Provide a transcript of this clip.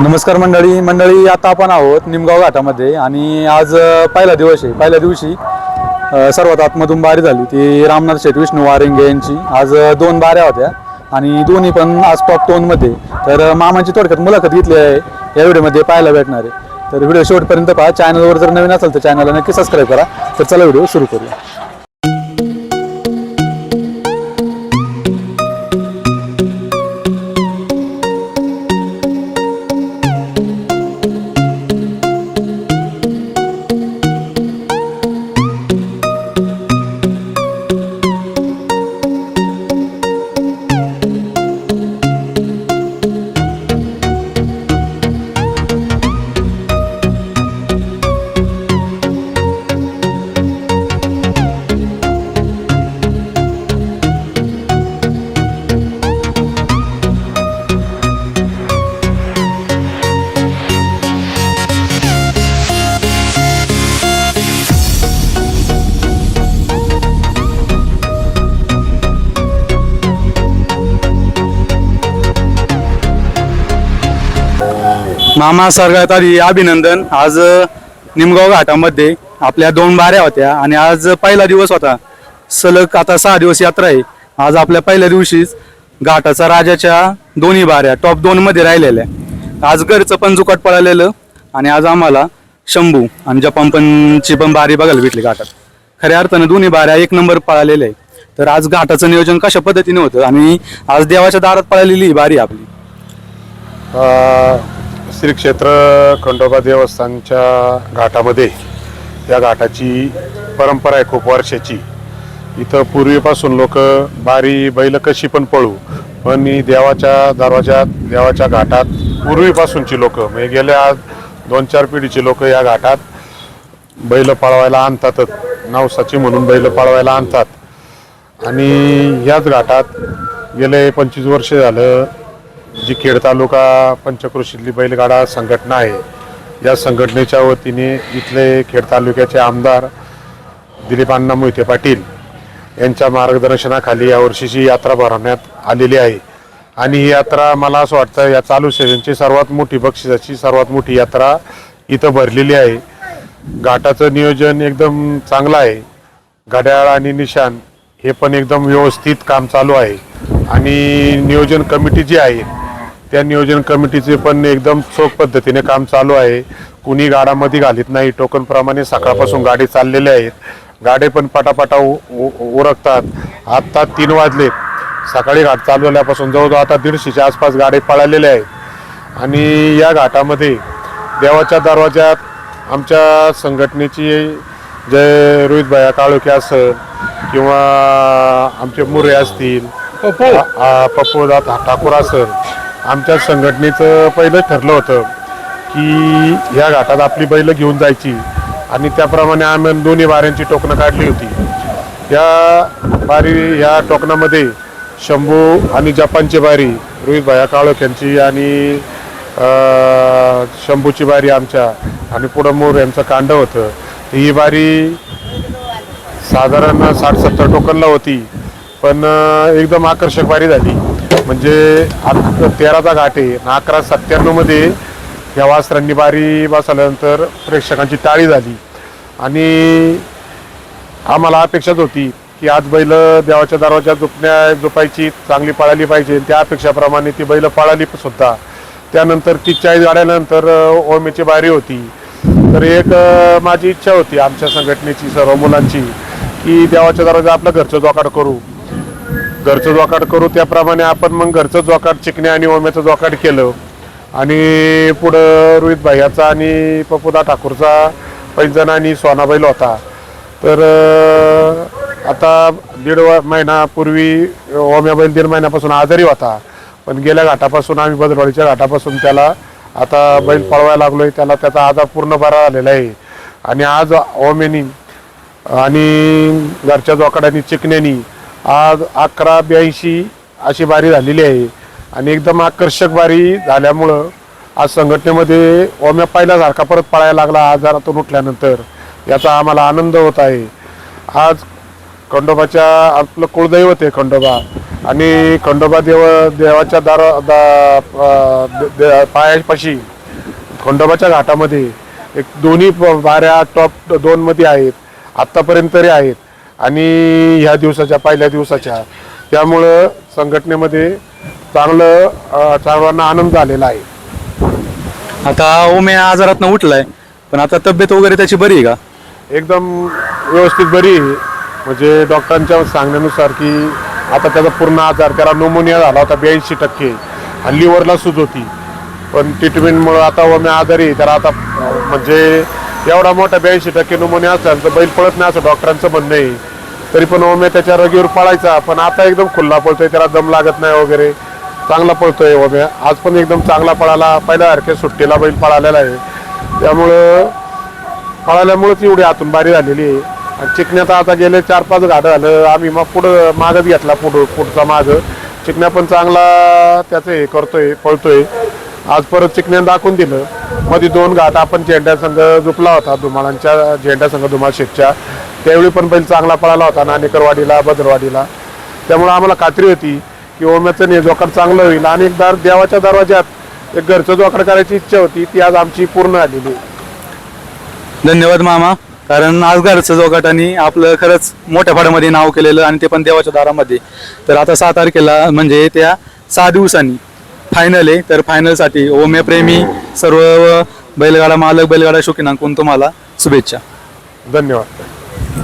नमस्कार मंडळी. मंडळी आता आपण आहोत निमगाव घाटामध्ये आणि आज पहिला दिवस आहे. पहिल्या दिवशी सर्वात आतमधून बारी झाली ती रामनाथ शेठ विष्णू वारिंगे यांची. आज दोन बाऱ्या होत्या आणि दोन्ही पण आज टॉप टोनमध्ये तर मामांची मामाची थोडक्यात मुलाखत घेतली आहे. या व्हिडिओमध्ये पाहायला भेटणार आहे. तर व्हिडिओ शेवटपर्यंत पहा. चॅनलवर जर नवीन असेल तर चॅनलला नक्की सबस्क्राईब करा. तर चला व्हिडिओ सुरू करूया. मामा सरगातारी अभिनंदन. आज निमगाव घाटामध्ये आपल्या दोन बाऱ्या होत्या आणि आज पहिला दिवस होता. सलग आता सहा दिवस यात्रा आहे. आज आपल्या पहिल्या दिवशीच घाटाचा राजाच्या दोन्ही बाऱ्या टॉप दोनमध्ये राहिलेल्या. आज घरचं पण जुकाट पळालेलं आणि आज आम्हाला शंभू आणि जपान पणची पण बारी बघायला भेटली घाटात. खऱ्या अर्थानं दोन्ही बाऱ्या एक नंबर पळालेल्या आहे तर आज घाटाचं नियोजन कशा पद्धतीने होतं? आणि आज देवाच्या दारात पळालेली ही बारी आपली. श्री क्षेत्र खंडोबा देवस्थानच्या घाटामध्ये या घाटाची परंपरा आहे खूप वर्षाची. इथं पूर्वीपासून लोक बारी बैल कशी पण पळू पण ही देवाच्या दरवाजात देवाच्या घाटात पूर्वीपासूनची लोक म्हणजे गेल्या दोन चार पिढीची लोक या घाटात बैल पळवायला आणतातच नवसाची म्हणून बैल पळवायला आणतात. आणि याच घाटात गेले पंचवीस वर्ष झालं जी खेड तालुका पंचक्रोशीतली बैलगाडा संघटना आहे या संघटनेच्या वतीने इथले खेड तालुक्याचे आमदार दिलीप अण्णा मोहिते पाटील यांच्या मार्गदर्शनाखाली यावर्षीची यात्रा भरवण्यात आलेली आहे. आणि ही यात्रा मला असं वाटतं या चालू सेशनची सर्वात मोठी बक्षिसाची सर्वात मोठी यात्रा इथं भरलेली आहे. घाटाचं नियोजन एकदम चांगलं आहे. घड्याळ आणि निशाण हे पण एकदम व्यवस्थित काम चालू आहे. आणि नियोजन कमिटी जी आहे त्या नियोजन कमिटीचे पण एकदम चोख पद्धतीने काम चालू आहे. कुणी गाडामध्ये घालीत नाही. टोकनप्रमाणे सकाळपासून गाडी चाललेल्या आहेत. गाडे पण पटापटा उरकतात. आत्ता तीन वाजलेत. सकाळी घाट चालू झाल्यापासून जवळजवळ आता दीडशेच्या आसपास गाडी पळालेल्या आहेत. आणि या घाटामध्ये देवाच्या दरवाज्यात आमच्या संघटनेची जे रोहित भाया काळोखे असेल किंवा आमचे मुरे असतील पप्पूदा ठाकूर असेल आमच्या संघटनेचं पहिलं ठरलं होतं की ह्या घाटात आपली बैलं घेऊन जायची. आणि त्याप्रमाणे आम्ही दोन्ही वाऱ्यांची टोकणं काढली होती. या बारी या टोकणामध्ये शंभू आणि जपानची बारी रोहित भाया काळोख यांची आणि शंभूची बारी आमच्या आणि पुढं मोर यांचं कांड होतं. तर ही बारी साधारण साठ सत्तर टोकनला होती. पण एकदम आकर्षक बारी झाली. म्हणजे तेराचा घाट आहे. आणि अकरा सत्त्याण्णवमध्ये या वासरांनी बारी बसल्यानंतर प्रेक्षकांची टाळी झाली. आणि आम्हाला अपेक्षाच होती की आज बैल देवाच्या दरवाजा जोपण्या झोपायची चांगली पळाली पाहिजे. त्या अपेक्षाप्रमाणे ती बैल पळाली सुद्धा. त्यानंतर ती चाळीस गाड्यानंतर ओमेची बारी होती. तर एक माझी इच्छा होती आमच्या संघटनेची सर्व मुलांची की देवाच्या दरवाजा आपलं घरचं जोकाड करू. घरचं जोकाट करू त्याप्रमाणे आपण मग घरचं जोकाट चिकणे आणि ओम्याचं जोकाट केलं. आणि पुढं रोहित भाईयाचा आणि पपुदा ठाकूरचा पैंजण आणि सोनाबाईल होता तर आता दीड महिनापूर्वी ओम्या बैल दीड महिन्यापासून आजारी होता. पण गेल्या घाटापासून आम्ही बदलवाडीच्या घाटापासून त्याला आता बैल पळवायला लागलोय. त्याला त्याचा आजार पूर्ण बरा झालेला आहे. आणि आज ओमेनी आणि घरच्या जोकाडानी चिकण्यानी आज अकरा ब्याऐंशी अशी बारी झालेली आहे. आणि एकदम आकर्षक बारी झाल्यामुळं आज संघटनेमध्ये ओम्या पहिल्यासारखा परत पळायला लागला आजारातून उठल्यानंतर. याचा आम्हाला आनंद होत आहे. आज खंडोबाच्या आपलं कुळदैवत आहे खंडोबा. आणि खंडोबा देव देवाच्या दार दा दे- दे- पायापाशी खंडोबाच्या घाटामध्ये एक दोन्ही बाऱ्या टॉप दोनमध्ये आहेत. आत्तापर्यंत तरी आहेत. आणि ह्या दिवसाच्या पहिल्या दिवसाच्या. त्यामुळं संघटनेमध्ये चांगलं सर्वांना आनंद झालेला आहे. आता ओम्या आजारातनं उठलाय पण आता तब्येत वगैरे त्याची बरी आहे का? एकदम व्यवस्थित बरी आहे. म्हणजे डॉक्टरांच्या सांगण्यानुसार की आता त्याचा पूर्ण आजार त्याला न्यूमोनिया झाला होता ब्याऐंशी टक्के. आणि लिव्हरला सूज होती. पण ट्रीटमेंटमुळं आता ओम्या आजारी. त्याला आता म्हणजे एवढा मोठा ब्याऐंशी टक्के न्यूमोनिया असल्यानंतर बैल पळत नाही असं डॉक्टरांचं म्हणणं आहे. तरी पण ओम्या त्याच्या रगीवर पळायचा पण आता एकदम खुल्ला पळतोय त्याला दम लागत नाही वगैरे. चांगला पळतोय ओम्या आज पण एकदम चांगला पळाला पहिल्यासारख्या सुट्टीला बैल पळालेला आहे. त्यामुळं पळाल्यामुळेच एवढी आतून बारी झालेली आहे. आणि चिकण्यात आता गेले चार पाच घाट झालं आम्ही मग पुढं मागच घेतला पुढं पुढचा माग. चिकण्या पण चांगला त्याचं हे करतोय पळतोय. आज परत चिकण्यानं दाखवून दिलं. मध्ये दोन घाट आपण झेंड्या संघ झुपला होता धुमाळांच्या झेंड्या संघ धुमाळ शेतच्या त्यावेळी पण बैल चांगला पळाला होता नाणेकरवाडीला भद्रवाडीला त्यामुळे आम्हाला खात्री होती की ओम्याचं ने जोकाड चांगलं होईल. आणि एक दार देवाच्या दरवाज्यात एक घरचं जोकाड करायची इच्छा होती ती आज आमची पूर्ण झालेली आहे. धन्यवाद मामा. कारण आज घरचं जोगाटाने आपलं खरंच मोठ्या फाड्यामध्ये नाव केलेलं आणि ते पण देवाच्या दारामध्ये. तर आता सहा तारखेला म्हणजे त्या सहा दिवसांनी फायनल आहे. तर फायनलसाठी ओमे प्रेमी सर्व बैलगाडा मालक बैलगाडा शौकीनांकडून तुम्हाला शुभेच्छा. धन्यवाद. Yeah.